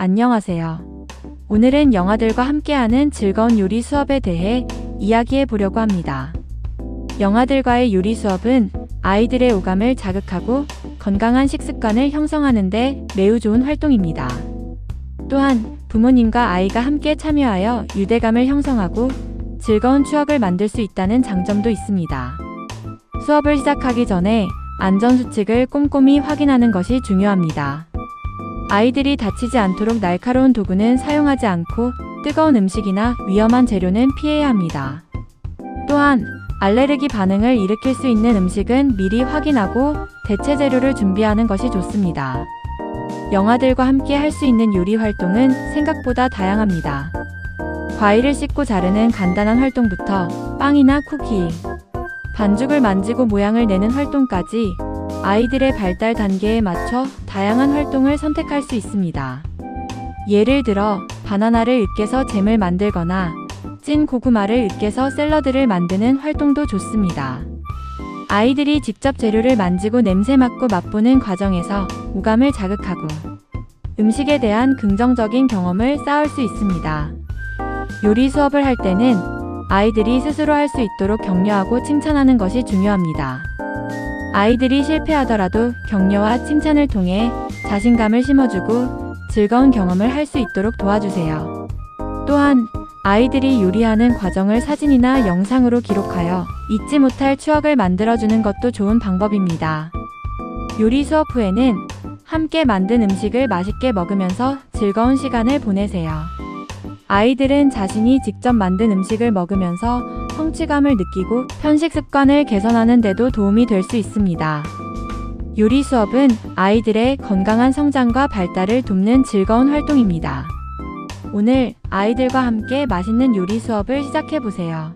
안녕하세요. 오늘은 영아들과 함께하는 즐거운 요리 수업에 대해 이야기해 보려고 합니다. 영아들과의 요리 수업은 아이들의 오감을 자극하고 건강한 식습관을 형성하는데 매우 좋은 활동입니다. 또한 부모님과 아이가 함께 참여하여 유대감을 형성하고 즐거운 추억을 만들 수 있다는 장점도 있습니다. 수업을 시작하기 전에 안전수칙을 꼼꼼히 확인하는 것이 중요합니다. 아이들이 다치지 않도록 날카로운 도구는 사용하지 않고 뜨거운 음식이나 위험한 재료는 피해야 합니다. 또한 알레르기 반응을 일으킬 수 있는 음식은 미리 확인하고 대체 재료를 준비하는 것이 좋습니다. 영아들과 함께 할 수 있는 요리 활동은 생각보다 다양합니다. 과일을 씻고 자르는 간단한 활동부터 빵이나 쿠키, 반죽을 만지고 모양을 내는 활동까지 아이들의 발달 단계에 맞춰 다양한 활동을 선택할 수 있습니다. 예를 들어 바나나를 으깨서 잼을 만들거나 찐 고구마를 으깨서 샐러드를 만드는 활동도 좋습니다. 아이들이 직접 재료를 만지고 냄새 맡고 맛보는 과정에서 오감을 자극하고 음식에 대한 긍정적인 경험을 쌓을 수 있습니다. 요리 수업을 할 때는 아이들이 스스로 할 수 있도록 격려하고 칭찬하는 것이 중요합니다. 아이들이 실패하더라도 격려와 칭찬을 통해 자신감을 심어주고 즐거운 경험을 할 수 있도록 도와주세요. 또한 아이들이 요리하는 과정을 사진이나 영상으로 기록하여 잊지 못할 추억을 만들어주는 것도 좋은 방법입니다. 요리 수업 후에는 함께 만든 음식을 맛있게 먹으면서 즐거운 시간을 보내세요. 아이들은 자신이 직접 만든 음식을 먹으면서 성취감을 느끼고 편식 습관을 개선하는 데도 도움이 될 수 있습니다. 요리 수업은 아이들의 건강한 성장과 발달을 돕는 즐거운 활동입니다. 오늘 아이들과 함께 맛있는 요리 수업을 시작해 보세요.